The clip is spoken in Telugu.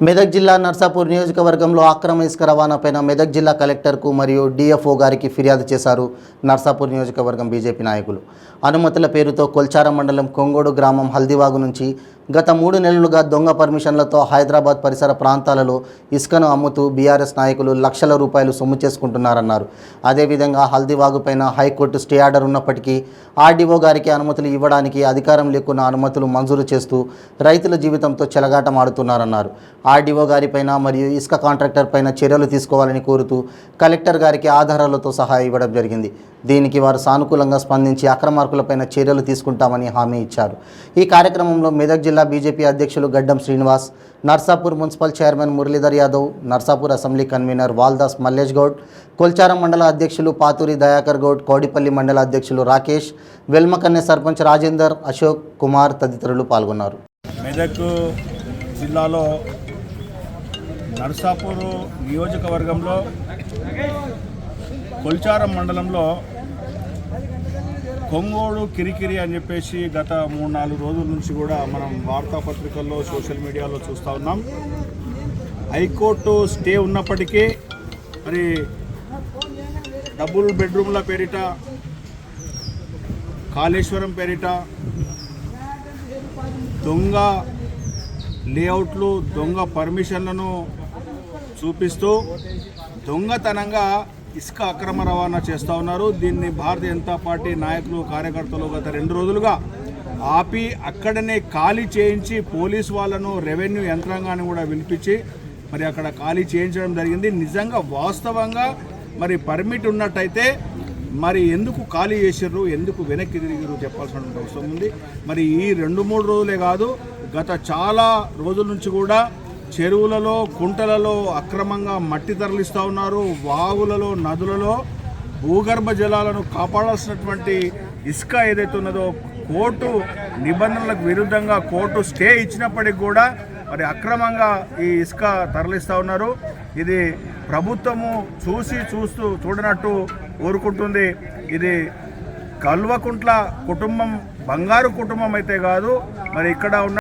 మెదక్ జిల్లా నర్సాపూర్ నియోజకవర్గంలో అక్రమ ఇసుక రవాణాపైన మెదక్ జిల్లా కలెక్టర్కు మరియు డిఎఫ్ఓ గారికి ఫిర్యాదు చేశారు నర్సాపూర్ నియోజకవర్గం బీజేపీ నాయకులు. అనుమతుల పేరుతో కొల్చారం మండలం కొంగోడు గ్రామం హల్దివాగు నుంచి గత మూడు నెలలుగా దొంగ పర్మిషన్లతో హైదరాబాద్ పరిసర ప్రాంతాలలో ఇసుకను అమ్ముతూ బీఆర్ఎస్ నాయకులు లక్షల రూపాయలు సొమ్ము చేసుకుంటున్నారన్నారు. అదేవిధంగా హల్దీవాగుపైన హైకోర్టు స్టే ఆర్డర్ ఉన్నప్పటికీ ఆర్డీఓ గారికి అనుమతులు ఇవ్వడానికి అధికారం లేకున్న అనుమతులు మంజూరు చేస్తూ రైతుల జీవితంతో చెలగాటం ఆడుతున్నారన్నారు ఆర్డీఓ గారిపైన మరియు ఇసుక కాంట్రాక్టర్ పైన చర్యలు తీసుకోవాలని కోరుతూ కలెక్టర్ గారికి ఆధారాలతో సహాయం ఇవ్వడం జరిగింది. దీనికి వారు సానుకూలంగా స్పందించి అక్రమార్కులపైన చర్యలు తీసుకుంటామని హామీ ఇచ్చారు. ఈ కార్యక్రమంలో మెదక్ జిల్లా జిల్లా బీజేపీ అధ్యక్షులు Gaddam Srinivas Narsapur municipal chairman Muralidhar Yadav Narsapur assembly convener Valdas Mallesh Goud Kolcharam మండల అధ్యక్షులు పాతూరి దయాకర్ గౌడ్ కోడిపల్లి మండల అధ్యక్షులు రాకేష్ వెల్మకన్నె సర్పంచ్ రాజేందర్ అశోక్ కుమార్ తదితరులు పాల్గొన్నారు. మెదక్ జిల్లాలో నర్సాపూర్ నియోజకవర్గంలో కొల్చారం మండలంలో కొంగోడు కిరికిరి అని చెప్పేసి గత మూడు నాలుగు రోజుల నుంచి కూడా మనం వార్తాపత్రికల్లో సోషల్ మీడియాలో చూస్తూ ఉన్నాం. హైకోర్టు స్టే ఉన్నప్పటికీ మరి డబుల్ బెడ్రూమ్ల పేరిట కాళేశ్వరం పేరిట దొంగ లేఅవుట్లు దొంగ పర్మిషన్లను చూపిస్తూ దొంగతనంగా ఇసుక అక్రమ రవాణా చేస్తూ ఉన్నారు. దీన్ని భారతీయ జనతా పార్టీ నాయకులు కార్యకర్తలు గత రెండు రోజులుగా ఆపి అక్కడనే ఖాళీ చేయించి పోలీస్ వాళ్ళను రెవెన్యూ యంత్రాంగాన్ని కూడా పిలిపించి మరి అక్కడ ఖాళీ చేయించడం జరిగింది. నిజంగా వాస్తవంగా మరి పర్మిట్ ఉన్నట్టయితే మరి ఎందుకు ఖాళీ చేసిర్రు? ఎందుకు వెనక్కి తిరిగిరు చెప్పాల్సిన అవసరం ఉంది. మరి ఈ రెండు మూడు రోజులే కాదు గత చాలా రోజుల నుంచి కూడా చెరువులలో కుంటలలో అక్రమంగా మట్టి తరలిస్తూ ఉన్నారు. వాగులలో నదులలో భూగర్భ జలాలను కాపాడాల్సినటువంటి ఇసుక ఏదైతే ఉన్నదో కోర్టు నిబంధనలకు విరుద్ధంగా కోర్టు స్టే ఇచ్చినప్పటికి కూడా మరి అక్రమంగా ఈ ఇసుక తరలిస్తూ ఉన్నారు. ఇది ప్రభుత్వము చూసి చూస్తూ చూడనట్టు ఊరుకుంటుంది. ఇది కల్వకుంట్ల కుటుంబం బంగారు కుటుంబం అయితే కాదు మరి ఇక్కడ ఉన్న